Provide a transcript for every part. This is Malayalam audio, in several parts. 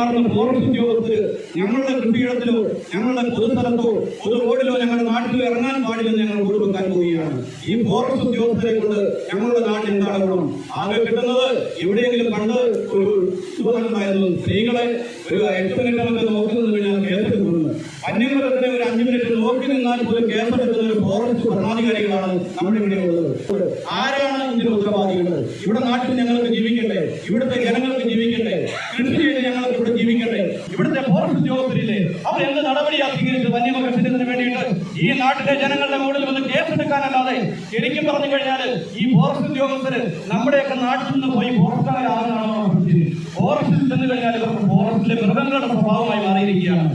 പെരുമാറുന്ന ഫോറസ്റ്റ് ഉദ്യോഗസ്ഥർ ഞങ്ങളുടെ കൃഷിയിടത്തിലോ ഞങ്ങളുടെ പൊതുസ്ഥലത്തോ പൊതു റോഡിലോ ഞങ്ങളുടെ നാട്ടിലോ ഇറങ്ങാൻ പാടില്ലെന്ന് ഞങ്ങൾ ഒഴിവാക്കാൻ പോവുകയാണ്. ഈ ഫോറസ്റ്റ് ഉദ്യോഗസ്ഥരെ കൊണ്ട് ഞങ്ങളുടെ നാട്ടിൽ എന്താണ് ആകെ കിട്ടുന്നത് എവിടെയെങ്കിലും കണ്ട് ഒരു സുഖമായിരുന്നു സ്ത്രീകളെ ഒരു എട്ട് മിനിറ്റ് നമുക്ക് നോക്കി നിന്ന് കഴിഞ്ഞാൽ കേസെടുക്കുന്നത് വന്യമൃഗത്തിനെ ഒരു അഞ്ചു മിനിറ്റ് നോക്കി നിന്നാൽ പോലും കേസെടുക്കുന്ന ഒരു ഫോറസ്റ്റ് ഭരണാധികാരികളാണ് നമ്മുടെ ഇവിടെ ഉള്ളത് ആരാണ് ഇതിന്റെ ഉത്തരവാദികൾ? ഇവിടെ നാട്ടിൽ ഞങ്ങൾക്ക് ജീവിക്കട്ടെ ഇവിടുത്തെ ജനങ്ങൾക്ക് ജീവിക്കണ്ടേ കൃഷി ചെയ്ത് ഞങ്ങൾക്ക് ഇവിടെ ജീവിക്കണ്ടേ ഇവിടുത്തെ ഫോറസ്റ്റ് ഉദ്യോഗസ്ഥരില്ലേ അവർ എന്ത് നടപടിയാണ് സ്വീകരിച്ചത് വേണ്ടിയിട്ട് ഈ നാട്ടിലെ ജനങ്ങളുടെ മുകളിൽ വന്ന് കേസെടുക്കാനല്ലാതെ ശരിക്കും പറഞ്ഞു കഴിഞ്ഞാൽ ഈ ഫോറസ്റ്റ് ഉദ്യോഗസ്ഥര് നമ്മുടെയൊക്കെ നാട്ടിൽ നിന്ന് പോയി ഫോറസ്റ്റുകാരാണെന്നാണോ ഫോറസ്റ്റിൽ ചെന്ന് കഴിഞ്ഞാൽ ഇവർക്ക് ഫോറസ്റ്റിലെ മൃഗങ്ങളുടെ സ്വഭാവമായി മാറിയിരിക്കുകയാണ്.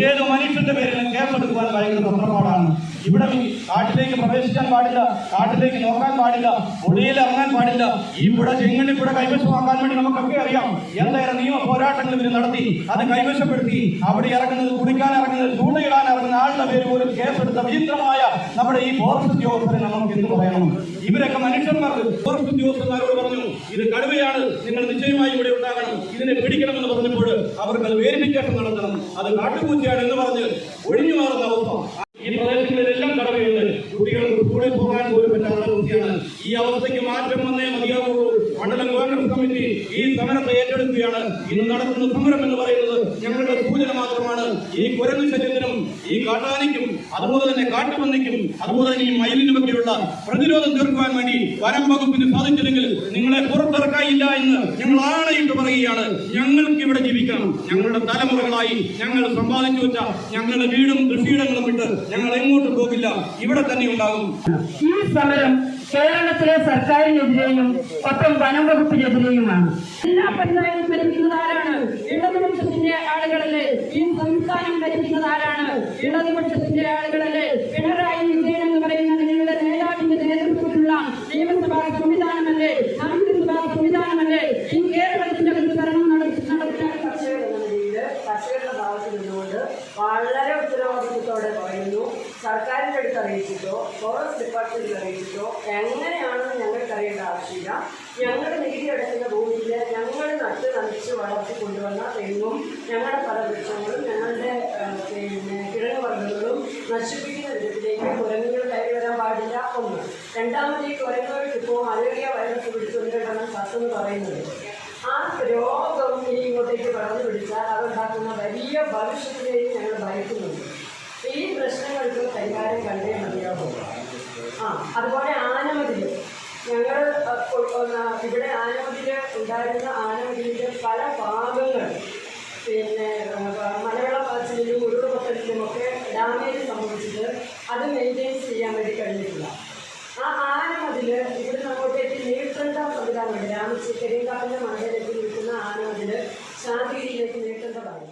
ഏത് മനുഷ്യന്റെ പേരിലും കേസെടുക്കുവാൻ ഭയങ്കര തന്ത്രപ്പാടാണ് ഇവിടെ കാട്ടിലേക്ക് പ്രവേശിക്കാൻ പാടില്ല കാട്ടിലേക്ക് നോക്കാൻ പാടില്ല പുഴയിൽ ഇറങ്ങാൻ പാടില്ല. ഈ പുഴ ചെങ്ങണ്ണി പുഴ കൈവശമാക്കാൻ വേണ്ടി നമുക്കൊക്കെ അറിയാം. എന്തായാലും നിയമ പോരാട്ടങ്ങൾ ഇവർ നടത്തി അത് കൈവശപ്പെടുത്തി. അവിടെ ഇറങ്ങുന്നത് കുടിക്കാൻ ഇറങ്ങുന്നത് ചൂണ്ടയിടാൻ ഇറങ്ങുന്ന ആളുടെ പേര് പോലും കേസെടുത്ത വിചിത്രമായ നമ്മുടെ ഈ ഫോറസ്റ്റ് ഉദ്യോഗസ്ഥരെ നമുക്ക് എന്ത് പറയണം ഇവരൊക്കെ മനുഷ്യന്മാർ. ഫോറസ്റ്റ് ഉദ്യോഗസ്ഥന്മാരോട് പറഞ്ഞു ഇത് കടുവയാണ് നിങ്ങൾ നിശ്ചയമായി ഇവിടെ ഉണ്ടാകണം. ഇതിനെ പിടിക്കണമെന്ന് പറഞ്ഞപ്പോൾ അവർക്ക് അത് വേരിഫിക്കേഷൻ നടത്തണം. അത് കാട്ടുപൂച്ചയാണ് എന്ന് പറഞ്ഞ് ഒഴിഞ്ഞു മാറുന്ന അവസ്ഥ. ഈ പ്രദേശങ്ങളിലെല്ലാം കടമയുണ്ട് കുട്ടികൾക്ക് സ്കൂളിൽ പോകാൻ പോലും പറ്റാത്ത അവസ്ഥയാണ്. ഈ അവസ്ഥയ്ക്ക് മാറ്റം വന്നേ മതിയാവുള്ളൂ. മണ്ഡലം കോൺഗ്രസ് കമ്മിറ്റി ഈ സമരത്തെ ഏറ്റെടുക്കുകയാണ്. ഇന്ന് നടത്തുന്ന സമരം എന്ന് പറയുന്നത് ഞങ്ങളുടെ ഈ കുരങ്ങു ശല്യത്തിനും ഈ കാട്ടാനയ്ക്കും അതുപോലെ തന്നെ കാട്ടുപന്നിക്കും അതുപോലെ തന്നെ ഈ മയിലിനും ഒക്കെയുള്ള പ്രതിരോധം തീർക്കുവാൻ വേണ്ടി വനം വകുപ്പിന് സാധിച്ചില്ലെങ്കിൽ നിങ്ങളെ പുറത്തിറക്കായില്ല എന്ന് ഞങ്ങൾ ആണയിട്ട് പറയുകയാണ്. ഞങ്ങൾക്ക് ഇവിടെ ജീവിക്കണം ഞങ്ങളുടെ തലമുറകളായി ഞങ്ങൾ സമ്പാദിച്ചു വെച്ച ഞങ്ങളുടെ വീടും കൃഷിയിടങ്ങളും വിട്ട് ഞങ്ങൾ എങ്ങോട്ടും പോകില്ല. ഇവിടെ തന്നെ ഉണ്ടാകും. ഈ സമരം കേരളത്തിലെ സർക്കാരിനെതിരെയും ഒപ്പം വനം വകുപ്പിനെതിരെയുമാണ്. എല്ലാ പഞ്ചായത്തിലും ആരാണ് ഇടതുപക്ഷത്തിന്റെ ആളുകളല്ലേ ഈ സംസ്ഥാനം ഭരിക്കുന്നത് ആരാണ് ഇടതുപക്ഷത്തിന്റെ ആളുകളല്ലേ? പിണറായി വിജയൻ എന്ന് പറയുന്ന നിങ്ങളുടെ നേതാവിന്റെ നേതൃത്വത്തിലുള്ള നിയമസഭാ സംവിധാനമല്ലേ? കർഷകരുടെ വളരെ ഉത്തരവാദിത്വത്തോടെ പറയുന്നു. സർക്കാരിന്റെ അടുത്ത് അറിയിച്ചിട്ടോ ഫോറസ്റ്റ് ഡിപ്പാർട്ട്മെന്റിൽ അറിയിച്ചിട്ടോ എങ്ങനെയാണെന്ന് ഞങ്ങൾക്ക് അറിയേണ്ട ആവശ്യമില്ല. ഞങ്ങൾ നികുതി അടയ്ക്കുന്ന ഭൂമിയിൽ ഞങ്ങൾ നട്ട് നനച്ച് വളർത്തി കൊണ്ടുവന്ന തെങ്ങും ഞങ്ങളുടെ പല വൃക്ഷങ്ങളും ഞങ്ങളുടെ പിന്നെ കിഴങ്ങ് വർഗങ്ങളും നശിപ്പിക്കുന്ന വിധത്തിലേക്ക് കുരങ്ങുകൾ കയറി വരാൻ പാടില്ല ഒന്ന് രണ്ടാമത് ഈ കുരങ്ങുകൾക്ക് ഇപ്പോൾ മലേറിയ വൈറസ് പിടിച്ചുകൊണ്ടിട്ടാണ് സത്തെന്ന് പറയുന്നത്. ആ രോഗം ഇനി ഇങ്ങോട്ടേക്ക് പടർന്നു പിടിച്ചാൽ അതുണ്ടാക്കുന്ന വലിയ ഭവിഷ്യത്തിനെയും ഞങ്ങൾ ഭയക്കുന്നുണ്ട്. ഈ പ്രശ്നങ്ങൾക്ക് പരിഹാരം കണ്ടേ മതിയാകും ആ അതുപോലെ ആനമതിൽ ഞങ്ങൾ ഇവിടെ ആനമതിൽ ഉണ്ടായിരുന്ന ആനമതിലിന്റെ പല ഭാഗങ്ങൾ പിന്നെ മലവെള്ളപ്പാച്ചിലും ഉരുൾപൊട്ടലിലും ഒക്കെ ഡാമേജ് സംഭവിച്ചിട്ട് അത് മെയിന്റെയിൻ ചെയ്യാൻ വേണ്ടി കഴിഞ്ഞു ശാന്തിയിലേക്ക് നീട്ടേണ്ടതാണ്